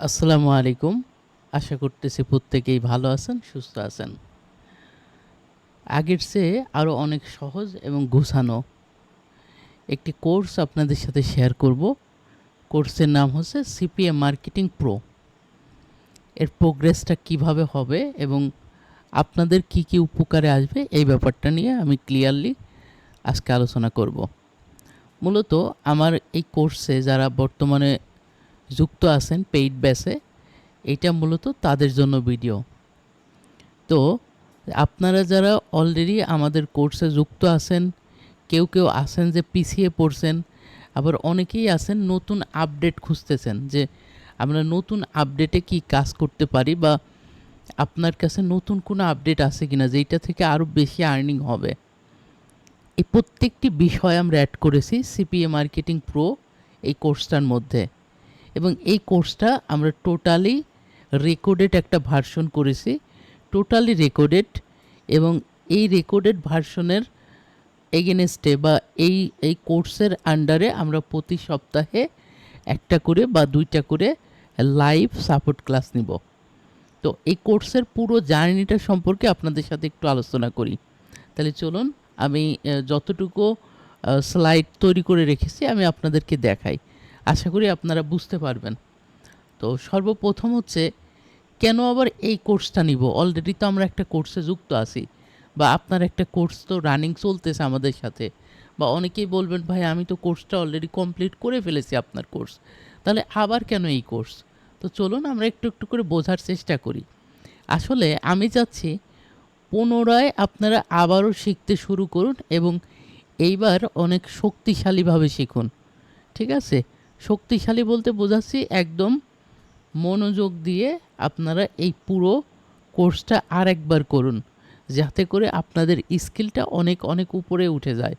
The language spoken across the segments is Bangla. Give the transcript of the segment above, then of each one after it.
আসসালামু আলাইকুম। আশা করতেছি প্রত্যেকেই ভালো আছেন, সুস্থ আছেন। আগের চেয়ে আরও অনেক সহজ এবং গোছানো একটি কোর্স আপনাদের সাথে শেয়ার করব। কোর্সের নাম হচ্ছে সিপিএম মার্কেটিং প্রো। এর প্রোগ্রেসটা কীভাবে হবে এবং আপনাদের কি কি উপকারে আসবে এই ব্যাপারটা নিয়ে আমি ক্লিয়ারলি আজকে আলোচনা করব। মূলত আমার এই কোর্সে যারা বর্তমানে যুক্ত আছেন পেইড ব্যাসে এটা মূলত তাদের জন্য ভিডিও। তো আপনারা যারা অলরেডি আমাদের কোর্সে যুক্ত আছেন, কেউ কেউ আছেন যে পিছিয়ে পড়ছেন, আবার অনেকেই আছেন নতুন আপডেট খুঁজতেছেন যে আমরা নতুন আপডেটে কি কাজ করতে পারি বা আপনার কাছে নতুন কোনো আপডেট আছে কি কিনা যেটা থেকে আরও বেশি আর্নিং হবে। এই প্রত্যেকটি বিষয় আমরা অ্যাড করেছি, সিপিএ মার্কেটিং প্রো এই কোর্সটার মধ্যে। এবং এই কোর্সটা আমরা টোটালি রেকর্ডেড একটা ভার্সন করেছি। টোটালি রেকর্ডেড এবং এই রেকর্ডেড ভার্সনের এগেনস্টে বা এই এই কোর্সের আন্ডারে আমরা প্রতি সপ্তাহে একটা করে বা দুইটা করে লাইভ সাপোর্ট ক্লাস নিব। তো এই কোর্সের পুরো জার্নিটা সম্পর্কে আপনাদের সাথে একটু আলোচনা করি। তাহলে চলুন, আমি যতটুকু স্লাইড তৈরি করে রেখেছি, আমি আপনাদেরকে দেখাই। আশা করি আপনারা বুঝতে পারবেন। তো সর্বপ্রথম হচ্ছে, কেন আবার এই কোর্সটা নিব? অলরেডি তো আমরা একটা কোর্সে যুক্ত আছি, বা আপনার একটা কোর্স তো রানিং চলতেছে আমাদের সাথে, বা অনেকেই বলবেন, ভাই, আমি তো কোর্সটা অলরেডি কমপ্লিট করে ফেলেছি আপনার কোর্স, তাহলে আবার কেন এই কোর্স? তো চলুন আমরা একটু একটু করে বোঝার চেষ্টা করি। আসলে আমি চাচ্ছি, পুনরায় আপনারা আবারও শিখতে শুরু করুন এবং এইবার অনেক শক্তিশালীভাবে শিখুন, ঠিক আছে? শক্তিশালী বলতে বোঝাচ্ছি একদম মনোযোগ দিয়ে আপনারা এই পুরো কোর্সটা আর একবার করুন, যাতে করে আপনাদের স্কিলটা অনেক অনেক উপরে উঠে যায়।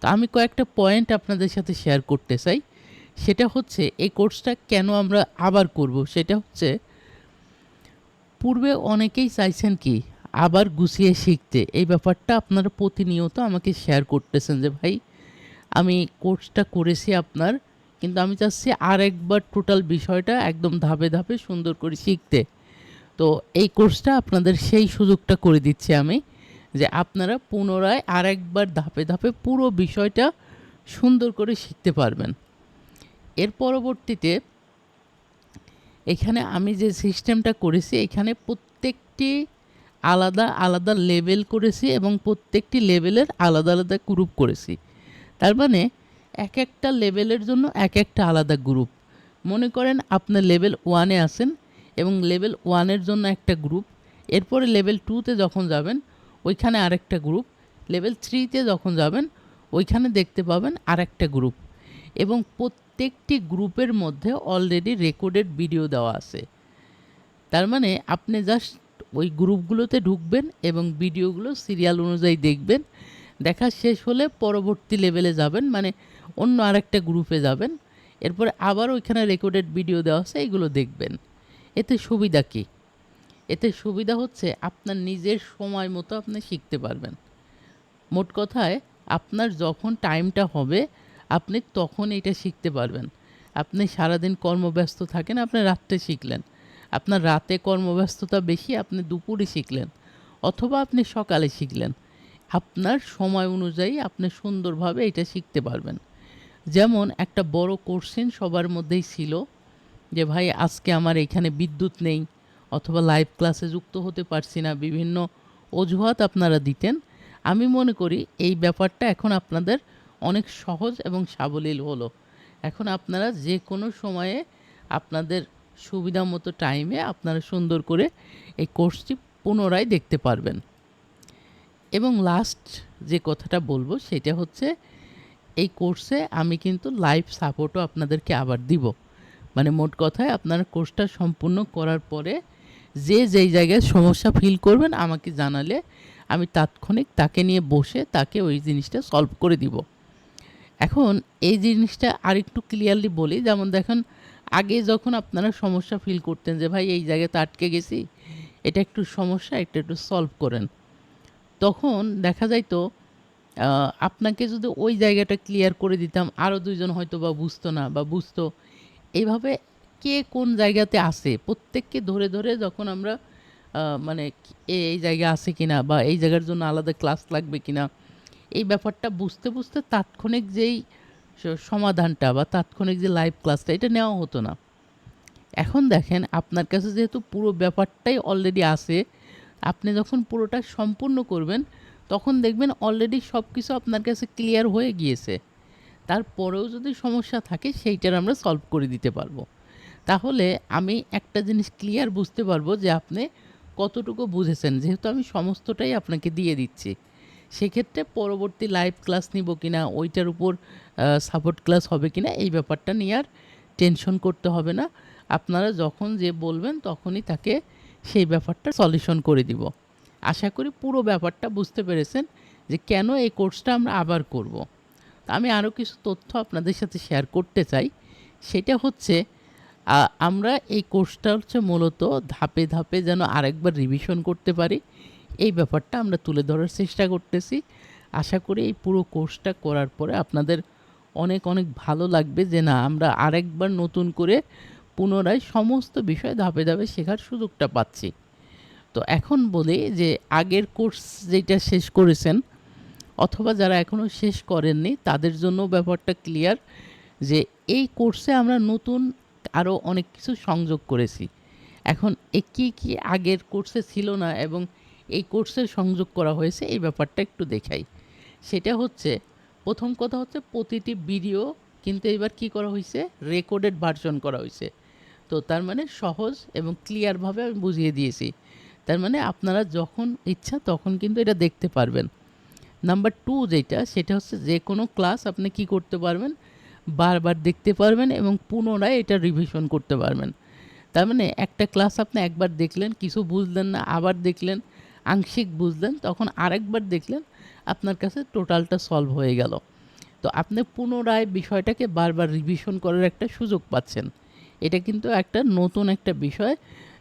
তো আমি কয়েকটা পয়েন্ট আপনাদের সাথে শেয়ার করতে চাই। সেটা হচ্ছে এই কোর্সটা কেন আমরা আবার করব? সেটা হচ্ছে পূর্বে অনেকেই চাইছেন কি আবার গুছিয়ে শিখতে। এই ব্যাপারটা আপনারা প্রতিনিয়ত আমাকে শেয়ার করতেছেন যে ভাই, আমি কোর্সটা করেছি আপনার কিন্তু আমি চাচ্ছি আর একবার টোটাল বিষয়টা একদম ধাপে ধাপে সুন্দর করে শিখতে। তো এই কোর্সটা আপনাদের সেই সুযোগটা করে দিচ্ছি আমি যে আপনারা পুনরায় আর একবার ধাপে ধাপে পুরো বিষয়টা সুন্দর করে শিখতে পারবেন। এর পরবর্তীতে এখানে আমি যে সিস্টেমটা করেছি, এখানে প্রত্যেকটি আলাদা আলাদা লেভেল করেছি এবং প্রত্যেকটি লেভেলের আলাদা আলাদা গ্রুপ করেছি। তার মানে এক একটা লেভেলের জন্য এক একটা আলাদা গ্রুপ মনে করেন আপনার লেভেল ওয়ানে আছেন এবং লেভেল ওয়ানের জন্য একটা গ্রুপ এরপরে লেভেল টুতে যখন যাবেন, ওইখানে আরেকটা গ্রুপ লেভেল থ্রিতে যখন যাবেন, ওইখানে দেখতে পাবেন আরেকটা গ্রুপ এবং প্রত্যেকটি গ্রুপের মধ্যে অলরেডি রেকর্ডেড ভিডিও দেওয়া আছে। তার মানে আপনি জাস্ট ওই গ্রুপগুলোতে ঢুকবেন এবং ভিডিওগুলো সিরিয়াল অনুযায়ী দেখবেন। দেখা শেষ হলে পরবর্তী লেভেলে যাবেন। মানে অন্য আরেকটা গ্রুপে যাবেন, এরপরে আবার ওইখানে রেকর্ডেড ভিডিও দেওয়া আছে, এগুলো দেখবেন। এতে সুবিধা কী? এতে সুবিধা হচ্ছে আপনার নিজের সময় মতো আপনি শিখতে পারবেন। মোট কথায়, আপনার যখন টাইমটা হবে, আপনি তখন এটা শিখতে পারবেন। আপনি সারাদিন কর্মব্যস্ত থাকেন, আপনি রাত্রে শিখলেন। আপনার রাতে কর্মব্যস্ততা বেশি, আপনি দুপুরে শিখলেন, অথবা আপনি সকালে শিখলেন। আপনার সময় অনুযায়ী আপনি সুন্দরভাবে এটা শিখতে পারবেন। যেমন একটা বড় কোশ্চেন সবার মধ্যেই ছিল যে, ভাই, আজকে আমার এখানে বিদ্যুৎ নেই অথবা লাইভ ক্লাসে যুক্ত হতে পারছি না, বিভিন্ন অজুহাত আপনারা দিতেন। আমি মনে করি এই ব্যাপারটা এখন আপনাদের অনেক সহজ এবং সাবলীল হলো। এখন আপনারা যে কোনো সময়ে আপনাদের সুবিধা মতো টাইমে আপনারা সুন্দর করে এই কোর্সটি পুনরায় দেখতে পারবেন। এবং লাস্ট যে কথাটা বলব সেটা হচ্ছে এই কোর্সে আমি কিন্তু লাইভ সাপোর্টও আপনাদেরকে আবার দিব। মানে মোট কথায় আপনারা কোর্সটা সম্পূর্ণ করার পরে যে যেই জায়গায় সমস্যা ফিল করবেন আমাকে জানালে আমি তাৎক্ষণিক তাকে নিয়ে বসে তাকে ওই জিনিসটা সলভ করে দিব। এখন এই জিনিসটা আরেকটু ক্লিয়ারলি বলি যেমন দেখেন আগে যখন আপনারা সমস্যা ফিল করতেন যে ভাই এই জায়গাতে আটকে গেছি এটা একটু সমস্যা এটা একটু সলভ করেন। তখন দেখা যাইতো আহ, আপনাকে যদি ওই জায়গাটা ক্লিয়ার করে দিতাম আরও দুইজন হয়তো বা বুঝতো না বা বুঝতো এইভাবে কে কোন জায়গাতে আছে? প্রত্যেককে ধরে ধরে যখন আমরা মানে এই জায়গা আছে কিনা বা এই জায়গার জন্য আলাদা ক্লাস লাগবে কিনা, এই ব্যাপারটা বুঝতে বুঝতে তাৎক্ষণিক যেই সমাধানটা বা তাৎক্ষণিক যে লাইভ ক্লাসটা এটা নেওয়া হতো না। এখন দেখেন, আপনার কাছে যেহেতু পুরো ব্যাপারটাই অলরেডি আছে, আপনি যখন পুরোটা সম্পূর্ণ করবেন তখন দেখবেন অলরেডি সব কিছু আপনার কাছে ক্লিয়ার হয়ে গিয়েছে। তারপরেও যদি সমস্যা থাকে, সেইটার আমরা সলভ করে দিতে পারব। তাহলে আমি একটা জিনিস ক্লিয়ার বুঝতে পারব যে আপনি কতটুকু বুঝেছেন। যেহেতু আমি সমস্তটাই আপনাকে দিয়ে দিচ্ছি। সেক্ষেত্রে পরবর্তী লাইভ ক্লাস নিব কি না ওইটার উপর সাপোর্ট ক্লাস হবে কিনা, এই ব্যাপারটা নিয়ে আর টেনশন করতে হবে না। আপনারা যখন যে বলবেন, তখনই তাকে সেই ব্যাপারটা সলিউশন করে দিব। আশা করি পুরো ব্যাপারটা বুঝতে পেরেছেন যে কেন এই কোর্সটা আমরা আবার করব। তা আমি আরও কিছু তথ্য আপনাদের সাথে শেয়ার করতে চাই। সেটা হচ্ছে আমরা এই কোর্সটা হচ্ছে মূলত ধাপে ধাপে যেন আরেকবার রিভিশন করতে পারি। এই ব্যাপারটা আমরা তুলে ধরার চেষ্টা করতেছি। আশা করি এই পুরো কোর্সটা করার পরে আপনাদের অনেক অনেক ভালো লাগবে যে না, আমরা আরেকবার নতুন করে পুনরায় সমস্ত বিষয় ধাপে ধাপে শেখার সুযোগটা পাচ্ছি। তো এখন বলি যে আগের কোর্স যেটা শেষ করেছেন, অথবা যারা এখনও শেষ করেননি, তাদের জন্য ব্যাপারটা ক্লিয়ার যে এই কোর্সে আমরা নতুন আরও অনেক কিছু সংযোগ করেছি। এখন কী কী আগের কোর্সে ছিল না এবং এই কোর্সে সংযোগ করা হয়েছে, এই ব্যাপারটা একটু দেখাই। সেটা হচ্ছে, প্রথম কথা হচ্ছে প্রতিটি ভিডিও কিন্তু এবার কি করা হয়েছে? রেকর্ডেড ভার্সন করা হয়েছে। তো তার মানে সহজ এবং ক্লিয়ারভাবে আমি বুঝিয়ে দিয়েছি। তার মানে আপনারা যখন ইচ্ছা তখন কিন্তু এটা দেখতে পারবেন। নাম্বার টু যেটা, সেটা হচ্ছে যে কোনো ক্লাস আপনি কি করতে পারবেন? বারবার দেখতে পারবেন এবং পুনরায় এটা রিভিশন করতে পারবেন। তার মানে একটা ক্লাস আপনি একবার দেখলেন, কিছু বুঝলেন না, আবার দেখলেন, আংশিক বুঝলেন, তখন আরেকবার দেখলেন, আপনার কাছে টোটালটা সলভ হয়ে গেল। তো আপনি পুনরায় বিষয়টাকে বারবার রিভিশন করার একটা সুযোগ পাচ্ছেন। এটা কিন্তু একটা নতুন একটা বিষয়।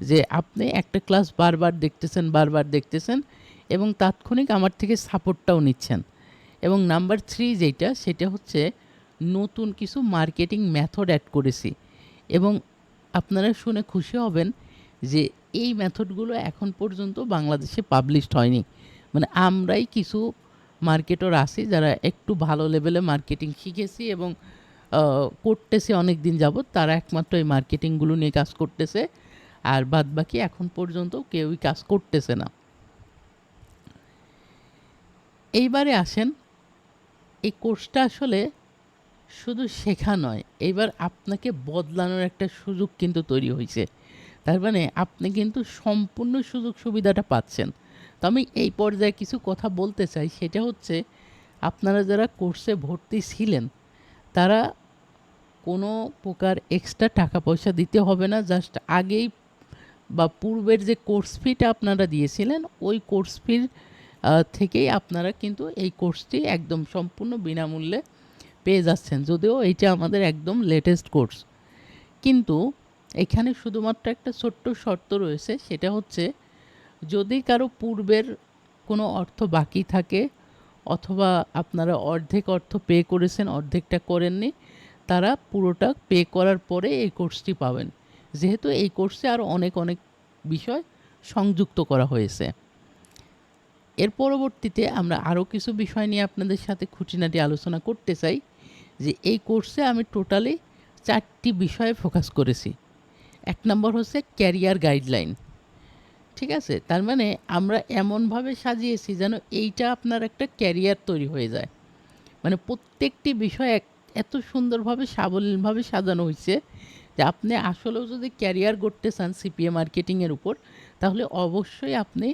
যে আপনি একটা ক্লাস বারবার দেখতেছেন বারবার দেখতেছেন এবং তাৎক্ষণিক আমার থেকে সাপোর্টটাও নিচ্ছেন। এবং নাম্বার থ্রি যেটা, সেটা হচ্ছে নতুন কিছু মার্কেটিং মেথড অ্যাড করেছি। এবং আপনারা শুনে খুশি হবেন যে এই মেথডগুলো এখন পর্যন্ত বাংলাদেশে পাবলিশড হয়নি। মানে আমরাই কিছু মার্কেটর আছি যারা একটু ভালো লেভেলে মার্কেটিং শিখেছি এবং করতেছে অনেক দিন যাবৎ, তারা একমাত্র এই মার্কেটিংগুলো নিয়ে কাজ করতেছে। আর বাদ বাকি এখন পর্যন্ত কেউই কাজ করতেছে না। এইবারে আসেন, এই কোর্সটা আসলে শুধু শেখা নয়, এইবার আপনাকে বদলানোর একটা সুযোগ কিন্তু তৈরি হয়েছে তার মানে আপনি কিন্তু সম্পূর্ণ সুযোগ সুবিধাটা পাচ্ছেন। তো আমি এই পর্যায়ে কিছু কথা বলতে চাই, সেটা হচ্ছে আপনারা যারা কোর্সে ভর্তি ছিলেন, তারা কোনো প্রকার এক্সট্রা টাকা পয়সা দিতে হবে না, জাস্ট আগেই বা পূর্বের যে কোর্স ফিটা আপনারা দিয়েছিলেন, ওই কোর্স ফির থেকেই আপনারা কিন্তু এই কোর্সটি একদম সম্পূর্ণ বিনামূল্যে পেয়ে যাচ্ছেন। যদিও এইটা আমাদের একদম লেটেস্ট কোর্স কিন্তু এখানে শুধুমাত্র একটা ছোট্ট শর্ত রয়েছে, সেটা হচ্ছে যদি কারও পূর্বের কোনো অর্থ বাকি থাকে অথবা আপনারা অর্ধেক অর্থ পে করেছেন, অর্ধেকটা করেননি, তারা পুরোটা পে করার পরে এই কোর্সটি পাবেন। যেহেতু এই কোর্সে আরও অনেক অনেক বিষয় সংযুক্ত করা হয়েছে। এর পরবর্তীতে আমরা আরও কিছু বিষয় নিয়ে আপনাদের সাথে খুঁটিনাটি আলোচনা করতে চাই, যে এই কোর্সে আমি টোটালি চারটি বিষয়ে ফোকাস করেছি। এক নম্বর হচ্ছে ক্যারিয়ার গাইডলাইন। ঠিক আছে? তার মানে আমরা এমনভাবে সাজিয়েছি যেন এইটা আপনার একটা ক্যারিয়ার তৈরি হয়ে যায়। মানে প্রত্যেকটি বিষয় এক, এত সুন্দরভাবে সাবলীলভাবে সাজানো হয়েছে যে আপনি আসলেও যদি ক্যারিয়ার করতে চান সিপিএ মার্কেটিংয়ের উপর, তাহলে অবশ্যই আপনি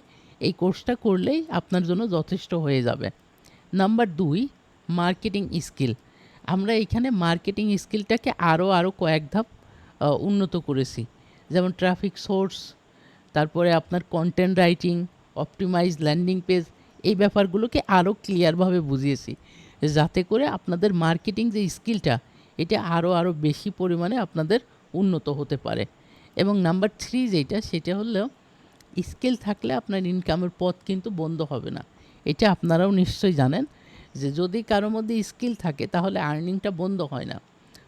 এই কোর্সটা করলেই আপনার জন্য যথেষ্ট হয়ে যাবে। নাম্বার দুই মার্কেটিং স্কিল আমরা এখানে মার্কেটিং স্কিলটাকে আরও আরও কয়েক ধাপ উন্নত করেছি। যেমন ট্রাফিক সোর্স তারপরে আপনার content writing optimise landing page এই ব্যাপারগুলোকে আরও ক্লিয়ারভাবে বুঝিয়েছি। যাতে করে আপনাদের মার্কেটিং যে স্কিলটা এটা আরও আরও বেশি পরিমাণে আপনাদের উন্নত হতে পারে। এবং নাম্বার থ্রি যেটা, সেটা হলো, স্কিল থাকলে আপনার ইনকামের পথ কিন্তু বন্ধ হবে না। এটা আপনারাও নিশ্চয়ই জানেন যে যদি কারোর মধ্যে স্কিল থাকে, তাহলে আর্নিংটা বন্ধ হয় না।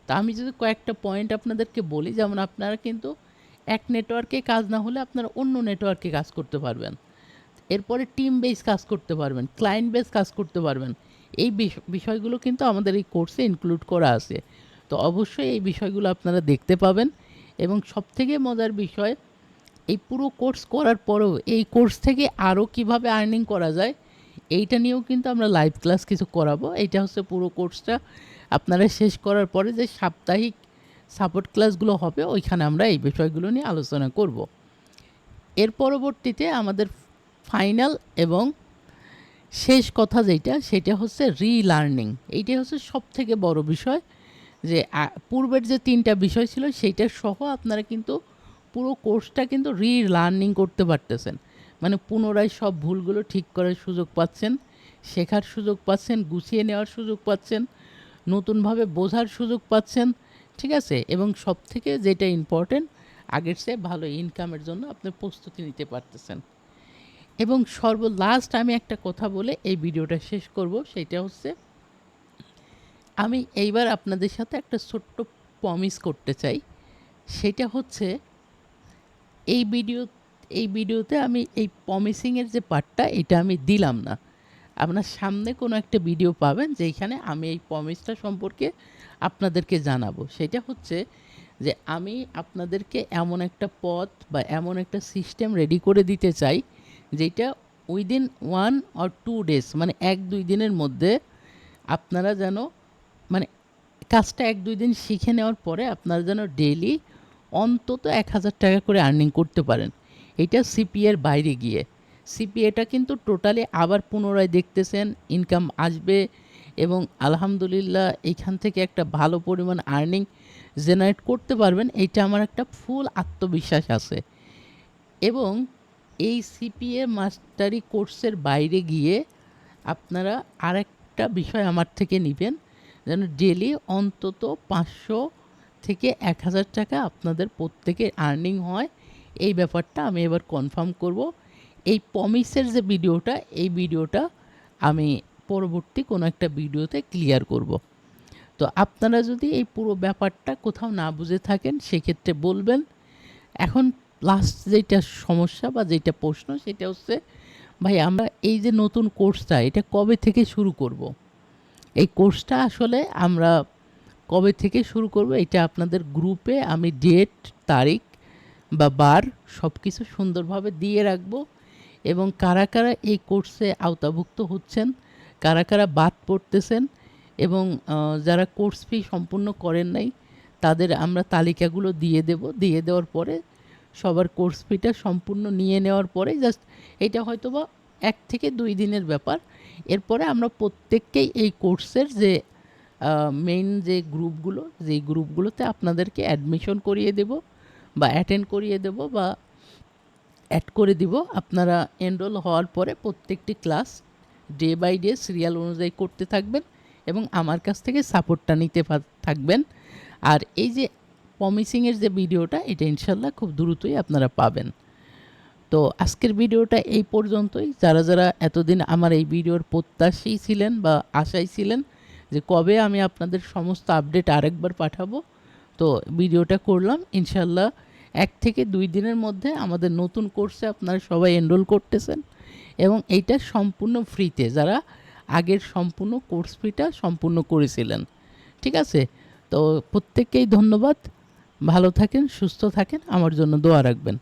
তা আমি যদি কয়েকটা পয়েন্ট আপনাদেরকে বলি, যেমন আপনারা কিন্তু এক নেটওয়ার্কে কাজ না হলে আপনারা অন্য নেটওয়ার্কে কাজ করতে পারবেন। এরপরে টিম বেস কাজ করতে পারবেন ক্লায়েন্ট বেস কাজ করতে পারবেন। এই বিষ- বিষয়গুলো কিন্তু আমাদের এই কোর্সে ইনক্লুড করা আছে। তো অবশ্যই এই বিষয়গুলো আপনারা দেখতে পাবেন এবং সবথেকে মজার বিষয়, এই পুরো কোর্স করার পরেও এই কোর্স থেকে আরও কীভাবে আর্নিং করা যায়, এইটা নিয়েও কিন্তু আমরা লাইভ ক্লাস কিছু করাবো। এইটা হচ্ছে পুরো কোর্সটা আপনারা শেষ করার পরে যে সাপ্তাহিক সাপোর্ট ক্লাসগুলো হবে, ওইখানে আমরা এই বিষয়গুলো নিয়ে আলোচনা করব। এর পরবর্তীতে আমাদের ফাইনাল এবং শেষ কথা যেটা সেটা হচ্ছে রিলার্নিং এইটাই হচ্ছে সব থেকে বড় বিষয় যে পূর্বের যে তিনটা বিষয় ছিল সেইটা সহ আপনারা কিন্তু পুরো কোর্সটা কিন্তু রিলার্নিং করতে পারতেছেন। মানে পুনরায় সব ভুলগুলো ঠিক করার সুযোগ পাচ্ছেন, শেখার সুযোগ পাচ্ছেন, গুছিয়ে নেওয়ার সুযোগ পাচ্ছেন, নতুনভাবে বোঝার সুযোগ পাচ্ছেন, ঠিক আছে? এবং সব থেকে যেটা ইম্পর্টেন্ট আগের চেয়ে ভালো ইনকামের জন্য আপনি প্রস্তুতি নিতে পারতেছেন। এবং সর্ব লাস্ট আমি একটা কথা বলে এই ভিডিওটা শেষ করব, সেটা হচ্ছে আমি এইবার আপনাদের সাথে একটা ছোট্ট প্রমিস করতে চাই। সেটা হচ্ছে এই ভিডিও, এই ভিডিওতে আমি এই প্রমিসিংয়ের যে পার্টটা এটা আমি দিলাম না। আপনার সামনে কোনো একটা ভিডিও পাবেন যেখানে আমি এই প্রমিসটা সম্পর্কে আপনাদেরকে জানাব। সেটা হচ্ছে যে আমি আপনাদেরকে এমন একটা পথ বা এমন একটা সিস্টেম রেডি করে দিতে চাই যেটা within one or two days মানে এক দুই দিনের মধ্যে আপনারা যেন মানে কাজটা এক দুই দিন শিখে নেওয়ার পরে আপনারা যেন ডেইলি অন্তত এক হাজার টাকা করে আর্নিং করতে পারেন। এটা সিপিএর বাইরে গিয়ে। সিপিএটা কিন্তু টোটালি আবার পুনরায় দেখতেছেন ইনকাম আসবে এবং আলহামদুলিল্লাহ এইখান থেকে একটা ভালো পরিমাণ আর্নিং জেনারেট করতে পারবেন। এটা আমার একটা ফুল আত্মবিশ্বাস আছে। এবং এই সিপিএ মাস্টারি কোর্সের বাইরে গিয়ে আপনারা আরেকটা বিষয় আমার থেকে নেবেন। যেন ডেলি অন্তত পাঁচশো থেকে এক হাজার টাকা আপনাদের প্রত্যেকের আর্নিং হয়। এই ব্যাপারটা আমি এবার কনফার্ম করব। এই পমিসের যে ভিডিওটা, এই ভিডিওটা আমি পরবর্তী কোনো একটা ভিডিওতে ক্লিয়ার করব। তো আপনারা যদি এই পুরো ব্যাপারটা কোথাও না বুঝে থাকেন, সেক্ষেত্রে বলবেন। এখন লাস্ট যেটা সমস্যা বা যেটা প্রশ্ন সেটা হচ্ছে, ভাই আমরা এই যে নতুন কোর্সটা এটা কবে থেকে শুরু করব। এই কোর্সটা আসলে আমরা কবে থেকে শুরু করব এটা আপনাদের গ্রুপে আমি ডেট তারিখ বা বার সব কিছু সুন্দরভাবে দিয়ে রাখব এবং কারা কারা এই কোর্সে আওতাভুক্ত হচ্ছেন, কারা কারা বাদ পড়তেছেন এবং যারা কোর্স ফি সম্পূর্ণ করেন নাই, তাদের আমরা তালিকাগুলো দিয়ে দেব দিয়ে দেওয়ার পরে সবার কোর্স ফিটা সম্পূর্ণ নিয়ে নেওয়ার পরে জাস্ট এটা হয়তো বা এক থেকে দুই দিনের ব্যাপার। এরপরে আমরা প্রত্যেককেই এই কোর্সের যে মেইন যে গ্রুপগুলো যেই গ্রুপগুলোতে আপনাদেরকে অ্যাডমিশন করিয়ে দেব বা অ্যাটেন্ড করিয়ে দেব বা অ্যাড করে দিব, আপনারা এনরোল হওয়ার পরে প্রত্যেকটি class day by day serial অনুযায়ী করতে থাকবেন এবং আমার কাছ থেকে সাপোর্টটা নিতে থাকবেন। আর এই যে প্রমিসিংয়ের যে ভিডিওটা, এটা ইনশাল্লাহ খুব দ্রুতই আপনারা পাবেন। তো আজকের ভিডিওটা এই পর্যন্তই। যারা যারা এতদিন আমার এই ভিডিওর প্রত্যাশী ছিলেন বা আশাই ছিলেন যে কবে আমি আপনাদের সমস্ত আপডেট আরেকবার পাঠাবো, তো ভিডিওটা করলাম। ইনশাল্লাহ এক থেকে দুই দিনের মধ্যে আমাদের নতুন কোর্সে আপনারা সবাই এনরোল করতেছেন এবং এইটা সম্পূর্ণ ফ্রিতে যারা আগের সম্পূর্ণ কোর্স ফিটা সম্পূর্ণ করেছিলেন। ঠিক আছে? তো প্রত্যেককেই ধন্যবাদ। ভালো থাকেন সুস্থ থাকেন আমার জন্য দোয়া রাখবেন।